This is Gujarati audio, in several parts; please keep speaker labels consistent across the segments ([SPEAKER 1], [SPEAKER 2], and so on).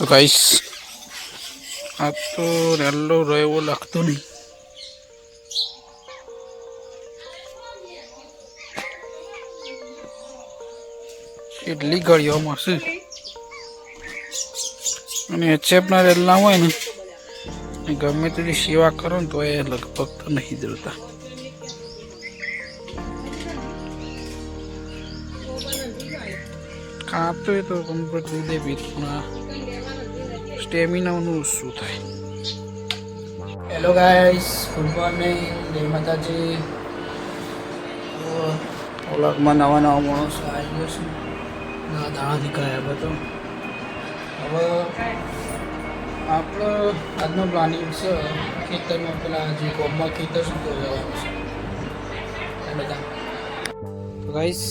[SPEAKER 1] તો ગાઈસ આ તો રેલ્લો રહ્યો એવો લાગતો નહીં. કેટલી ગળીઓ મળશે? અને એચએફના રેલના હોય ને ગમે તેની સેવા કરો ને તો એ લગભગ તો નહીં જોતા કાપતો એ તો કમ્પ્લીટ દૂધે પીતું સ્ટેમિનાનું શું થાય? હેલો ગાઈસ ગુડ મોર્નિંગ જય માતાજી. ઓલગમાં નવા નવા માણસો આવી ગયો છે. નવા દાણાથી કયા બધો. હવે આપણો આજનો પ્લાનિંગ છે ખેતરમાં પેલા જે ગોમમાં ખેતર શું જવાનું છે. બધા. તો ગાઈસ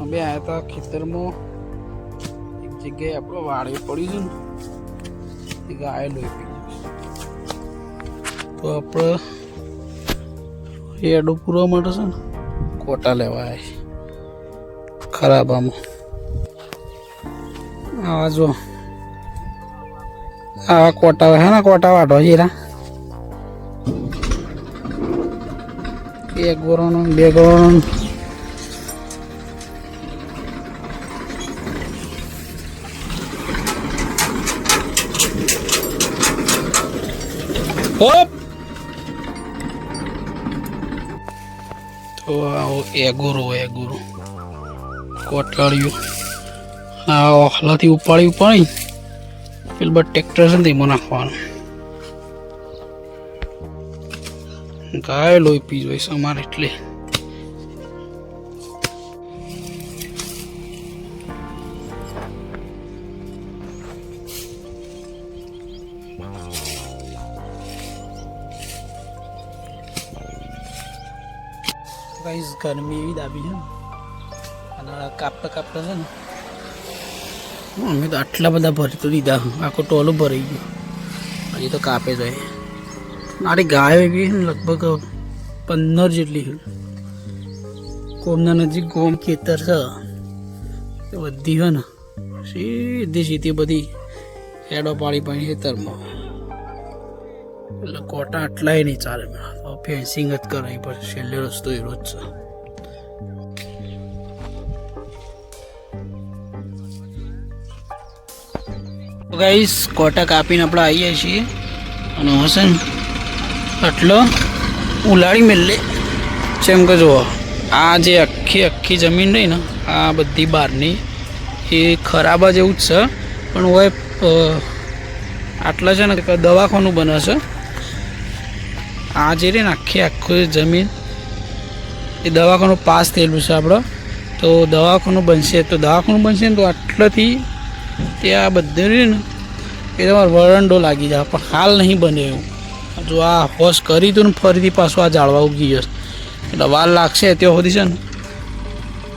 [SPEAKER 1] અમે આવ્યા હતા ખેતરમાં. એક જગ્યાએ આપણો વાડે પડ્યું છે ને. ગાય પી તો આપણે એડો પૂરવા માટે છે ને કોટા લેવા આવ્યા છે ખરાબ આમાં. આ જો. આ કોટા હે ને કોટા વાટો જીરા એક ગોળનો બે ગોળનો હોપ તો આવો એગોરો એગોરો કોટલાળિયું આ ઓખલાથી ઉપાડી ઉપાડી પેલું બસ ટ્રેક્ટર છે ને તેમાં નાખવાનું. ગાય લોહી પી જોઈશ અમારે એટલે. ગરમી એવી દાબી છે અને કાપતા કાપતા છે ને અમે તો આટલા બધા ભરી તો દીધા આખો ટોલો ભરાઈ ગયો હજી તો કાપે જાય મારી ગાયો એવી લગભગ પંદર જેટલી છે કોમના નજીક ગોમ ખેતર છે એ બધી છે ને સીધી સીધી બધી હેડો પાડી પાણી ખેતરમાં એટલે કોટા આટલાય નહીં ચાલે ફેન્સિંગ જ કરવી પડશે છેલ્લે રસ્તો એ રોજ છે ગાઈસ કોટા કાપીને આપણે આવીએ છીએ. અને હશે ને આટલો ઉલાળી મેલે. જેમ કે જુઓ, આ જે આખી આખી જમીન રહી ને, આ બધી બહારની, એ ખરાબ જ એવું જ છે. પણ હોય આટલા છે ને દવાખાનું બને છે. આ જે રહી ને આખી આખી જમીન, એ દવાખાનું પાસ થયેલું છે આપણો. તો દવાખાનું બનશે. તો દવાખાનું બનશે ને તો આટલાથી તે આ બધું રહ્યું ને, એ તમારે વરંડો લાગી જાય. પણ હાલ નહીં બને એવું. જો આ હોશ કરી તું ને ફરીથી પાછું આ જાળવા ઉગી જશે. એટલે વાર લાગશે ત્યાં સુધી છે ને.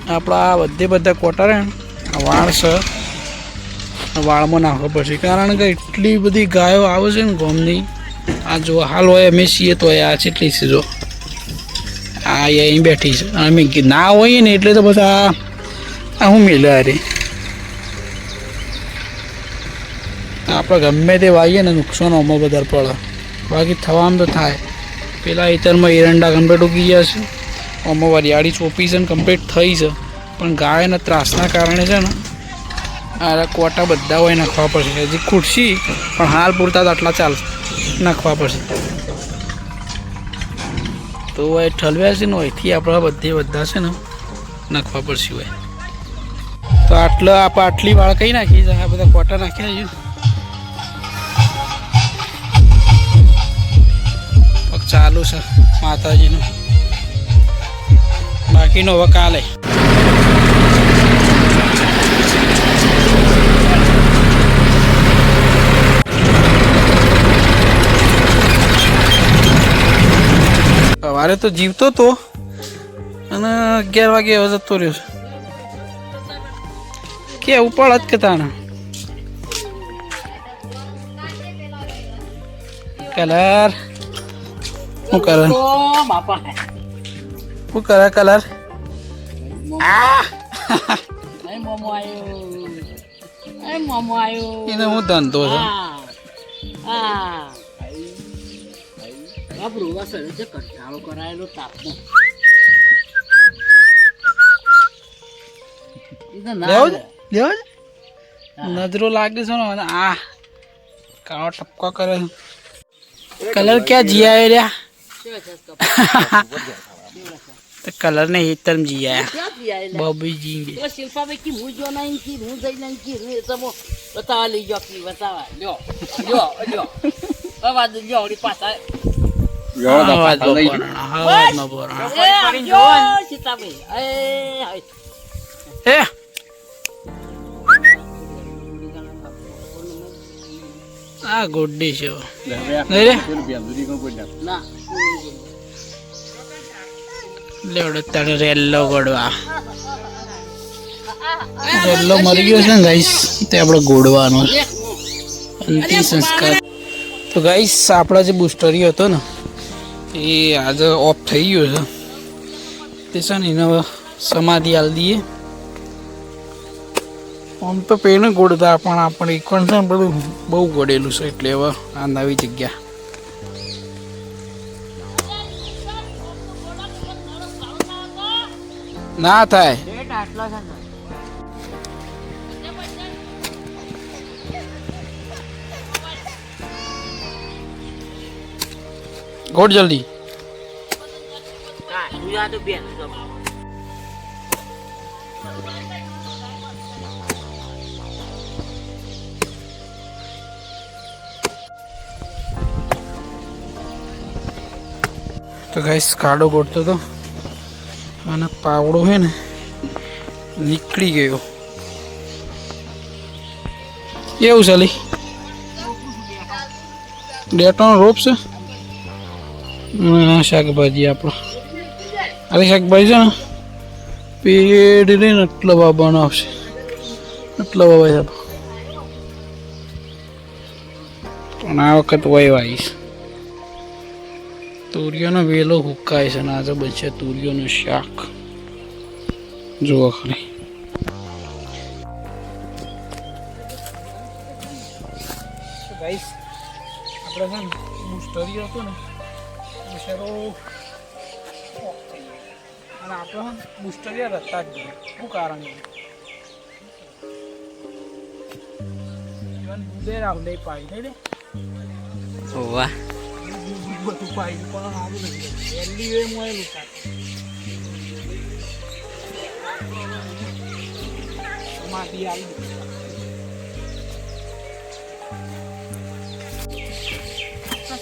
[SPEAKER 1] આપણા આ બધે બધા કોટા રહે આ વાળ છે. વાળમાં નાખવો પડશે. કારણ કે એટલી બધી ગાયો આવે છે ને ગોમની. આ જો હાલ હોય અમે છીએ તો આ કેટલી છે જો. આ અહીં બેઠી છે. અમે ના હોઈએ ને એટલે તો બધા આ હું મેલ્યા અરે આપણે ગમે તે વાવીએ ને નુકસાન આમાં વધારે પડે. બાકી થવામાં તો થાય. પેલા ઇતરમાં એરંડા કમ્પ્લીટ ઉગી ગયા છે. આમાં વરિયાળી ચોપી છે ને કમ્પ્લીટ થઈ છે. પણ ગાયના ત્રાસના કારણે છે ને આ કોટા બધા હોય નાખવા પડશે. હજી ખુરશી, પણ હાલ પૂરતા તો આટલા ચાલ નાખવા પડશે. તો હોય ઠલવ્યા છે ને અહીંથી આપણા બધે બધા છે ને નાખવા પડશે હોય તો આટલા આપણે આટલી વાળ કઈ નાખી આ બધા કોટા નાખ્યા છે? ચાલુ છે માતાજીનું. બાકીનો હવે સવારે તો જીવતો તો, અને અગિયાર વાગે હવે જતો રહ્યો છે. કે ઉપાડ જ કે તાણા. કલર. શું કરે?
[SPEAKER 2] બાપા
[SPEAKER 1] શું કરે કલર? એને હું ધંધો છે?
[SPEAKER 2] બાપરું વસર છે. કંટાળો કરાયેલો તાપનો.
[SPEAKER 1] નજરો લાગે છે ને આ કાળો ટપકો કરે કલર ક્યાં જીયા રહ્યા? તો કલર ને
[SPEAKER 2] ક્યાં થી આયેલા?
[SPEAKER 1] બબી જી
[SPEAKER 2] તો શિલ્પાભાઈ કી હું જો નહીં કી હું જઈ નહીં કી હું સમો બતાવા લઈ જો કી બતાવા. લ્યો લ્યો લ્યો. અવાજ લ્યો ઓડી પાછા.
[SPEAKER 1] અવાજ આ ગુડ્ડી છે. લેવડો તણ રેલ્લો ગોડવા. રેલ્લો મરી ગયો છે ને ગાઈસ. તે આપણે ગોડવાનો અંતિમ સંસ્કાર. તો ગાઈસ આપણા જે બુસ્ટરી હતો ને એ આજે ઓફ થઈ ગયો છે. તે છે ને એને સમાધિ આલ દઈએ આમ તો પેલું ગોળતા પણ આપણે કોન્સન ને બધું બહુ ગોળેલું છે એટલે હવે આ નવી જગ્યા. ના થાય.
[SPEAKER 2] ને.
[SPEAKER 1] ગોળ જલ્દી.
[SPEAKER 2] હા તું આ તો બેન. તો
[SPEAKER 1] ગાઈસ કાડો ગોળતો હતો અને પાવડો છે ને, નીકળી ગયો. એવું ચાલી ડેટોનો રોપ છે? શાકભાજી આપણો. અરે શાકભાજી છે ને પેડ રહીને એટલો બાબાનો આવશે. એટલો બાબા પણ આ વખત વય આવીશ. તુરિયાનો વેલો હુકાય છે અને આજે બનશે તુરિયોનું શાક જુઓ ખરી ગાઈસ આપણે છે ને બુસ્ટરી હતો ને બિચારો ઓફ થઈ ગયો. અને આપણે બુસ્ટરિયા રસ્તા જ શું કારણ છે? જીવન દૂધે રાવ પાડી. દે
[SPEAKER 2] વાહ.
[SPEAKER 1] બધું પાડી પણ સારું નથી પહેલી વે મળેલું કાક માટી આવી તો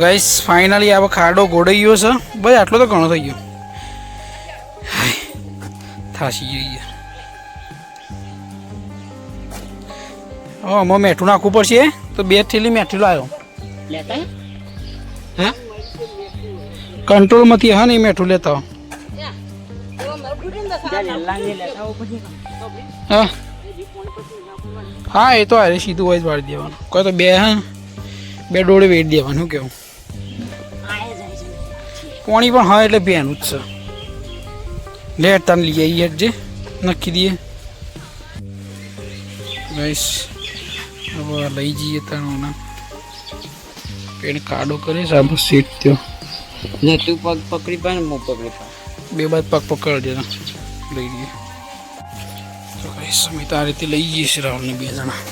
[SPEAKER 1] તો ગાઈસ ફાઇનલી આ ખાડો ઘોડાઈ ગયો છે. બસ આટલો તો ઘણો થઈ ગયો. થાસી જઈએ હા આમાં મેઠું નાખવું પડશે. તો બે થેલી મેઠું લાવ્યો હા? કંટ્રોલમાંથી હા નહીં મેઠું લેતા. હા? હા એ તો અરે સીધું હોય જ વાળી દેવાનું. કોઈ તો બે હા બે ડોળે વેટ દેવાનું કેવું? પાણી પણ હા એટલે બેનું જ છે. લે તને લઈ આવીએ જે નક્કી દઈએ. બસ હવે લઈ જઈએ તને પેન કાડો કરે આપણે સીટ થયો.
[SPEAKER 2] ને તું પગ પકડી પાને હું પકડી પા
[SPEAKER 1] બે બાદ પગ પકડજે દેના લઈ જઈએ તો કઈ સમિત આ રીતે લઈ જઈએ છીએ રાહુલને બે જણા.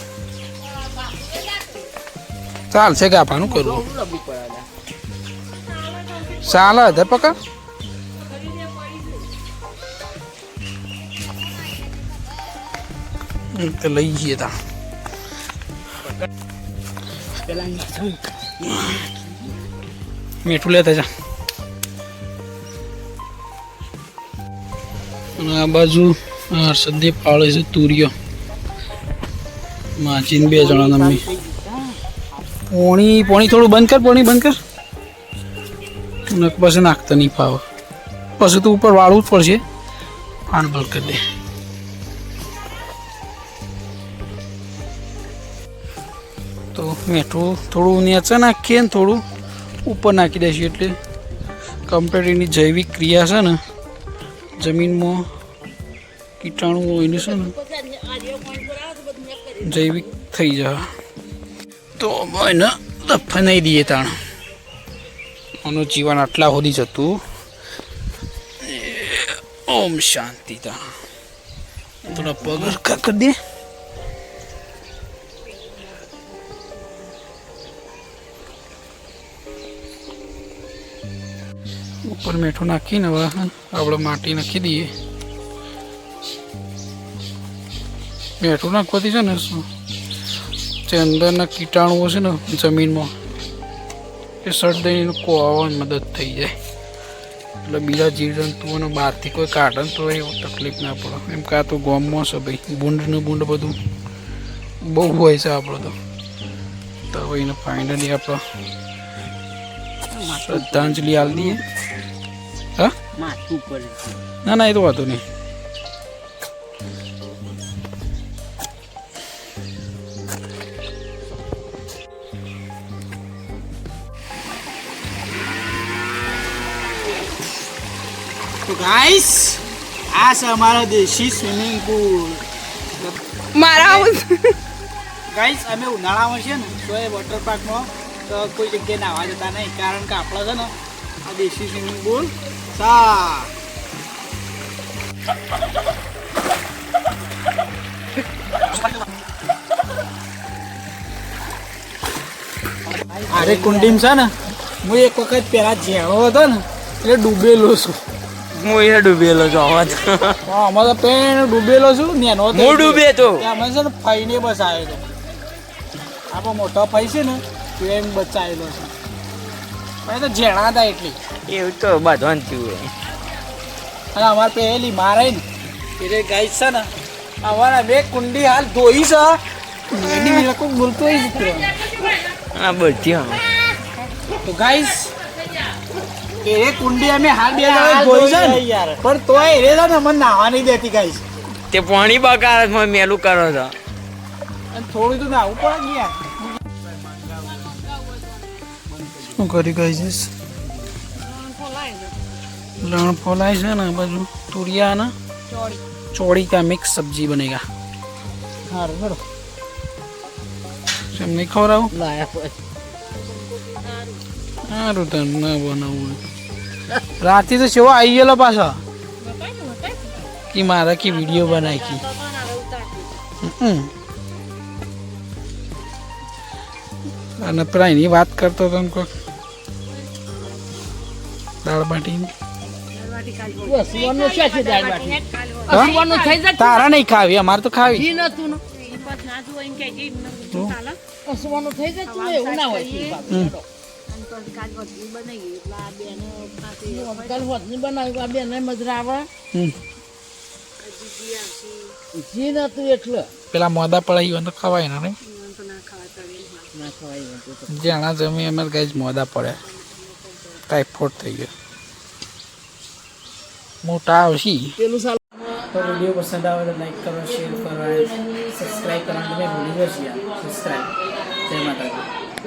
[SPEAKER 1] ચાલશે ગાભાનું કરવું?
[SPEAKER 2] લબી પડાલા
[SPEAKER 1] ચાલે હજાર પકા? લઈ જઈએ તા. મીઠું લેતા જા. આ બાજુ હર્ષદે પાળે છે તુરિયો. માચીન બે જણા તમે પોણી પોણી થોડું બંધ કર, પોણી બંધ કર. નક પછી નાખતા નહીં ફાવે પછી તો ઉપર વાળવું જ પડશે. પાન બંધ કરી દે. તો મીઠું થોડું નીચે નાખીએ ને થોડું ઉપર નાખી દઈશું એટલે કમ્પ્લેટ એની જૈવિક ક્રિયા છે ને, જમીનમાં કીટાણુ એનું છે ને, જૈવિક થઈ જાય તો એને દફનાઈ દઈએ તાણ. આનું જીવન આટલા સુધી જતું ઓમ શાંતિ થોડા પગ હરખા કરી દે. ઉપર મેઠો નાખીને હવે આપણે માટી નાખી દઈએ. મેઠું નાખવાથી છે ને શું? અંદરના કીટાણુઓ છે ને જમીનમાં એ સળદઈને કોવાની મદદ થઈ જાય. એટલે બીજા જીવજંતુઓને બહારથી કોઈ કાઢે તો એવું તકલીફ ના પડે. એમ કાં તો ગોમમાં છે ભાઈ. બુંડનું ને બુંડ બધું બહુ હોય છે આપણો તો. તો હવે એને ફાઇનલી આપણે શ્રદ્ધાંજલિ આલી દઈએ હા ના ના એ તો વાંધો નહીં. ગાઈસ આ છે અમારો દેશી સ્વિમિંગ પુલ
[SPEAKER 3] મારા
[SPEAKER 1] ગાઈસ અમે ઉનાળામાં છે ને તો એ વોટર પાર્કમાં તો કોઈ જગ્યાએ નાહવા જતા નહીં કારણ કે આપણે છે ને આ દેશી સ્વિમિંગ પુલ સા અરે કુંડીમ છે ને હું એક વખત પેલા ઝેણો હતો ને એટલે ડૂબેલો છું.
[SPEAKER 3] હું એ ડૂબેલો છું
[SPEAKER 1] આમાં તો. પેન ડૂબેલો છું હતો
[SPEAKER 3] હું ડૂબે તો.
[SPEAKER 1] અમે છે ને ફઈને બચાવેલો આપણો મોટો ફઈ છે ને તો એમ બચાવેલો છે. પણ તો ઝેણા હતા એટલી.
[SPEAKER 3] એવું તો બાંધવાનું થયું
[SPEAKER 1] અને અમારે પેલી મારે ને એટલે ગાય છે ને અમારા બે કુંડી હાલ ધોઈ છે. એની બોલતો જ
[SPEAKER 3] આ બધી
[SPEAKER 1] તો ગાઈસ એ કુંડી અમે હાલ બે જણા જોઈ છે પણ તોય એ છે ને અમને નાહવા નહીં દેતી કઈ
[SPEAKER 3] તે પાણી બગાડમાં મેલું કરો છો.
[SPEAKER 1] અને થોડું તો નાહવું પડે ને શું કરી ગઈ છે? લણ ફોલાય છે ને બાજુ. તુરિયા ને ચોળી કા મિક્સ સબ્જી બનેગા સારું બરો એમ નહીં ખવડાવું?
[SPEAKER 2] લાયા પછી.
[SPEAKER 1] સારું તને ના બનાવવું રાતે તો સેવા આવી ગયેલો પાછો. કે મારા કે વીડિયો બનાવી કી. અને પેલા એની વાત કરતો હતો ને કોઈ દાળ
[SPEAKER 2] બાટી
[SPEAKER 1] તારા નહીં ખાવી અમારે તો ખાવી.
[SPEAKER 2] થઈ જતું એવું ના હોય. ઘી બાપુ.
[SPEAKER 1] હમ.
[SPEAKER 2] કાલ હોતની બનાવ્યું આ બેને મજરા આવે. જી નતું એટલે.
[SPEAKER 1] પેલા મોદા પડાઈ હોય તો ખવાય ના નહીં?
[SPEAKER 2] ના ખવાય નતું
[SPEAKER 1] જમી અમારે ગાય મોદા પડે. ટાઈફોઈડ થઈ ગયો. મોટા આવશે.
[SPEAKER 2] પેલું સાલ
[SPEAKER 1] તો વીડિયો પસંદ આવે તો લાઈક કરો શેર કરો સબસ્ક્રાઈબ કરવાનું તમે ભૂલી જશો સબસ્ક્રાઈબ જય માતાજી.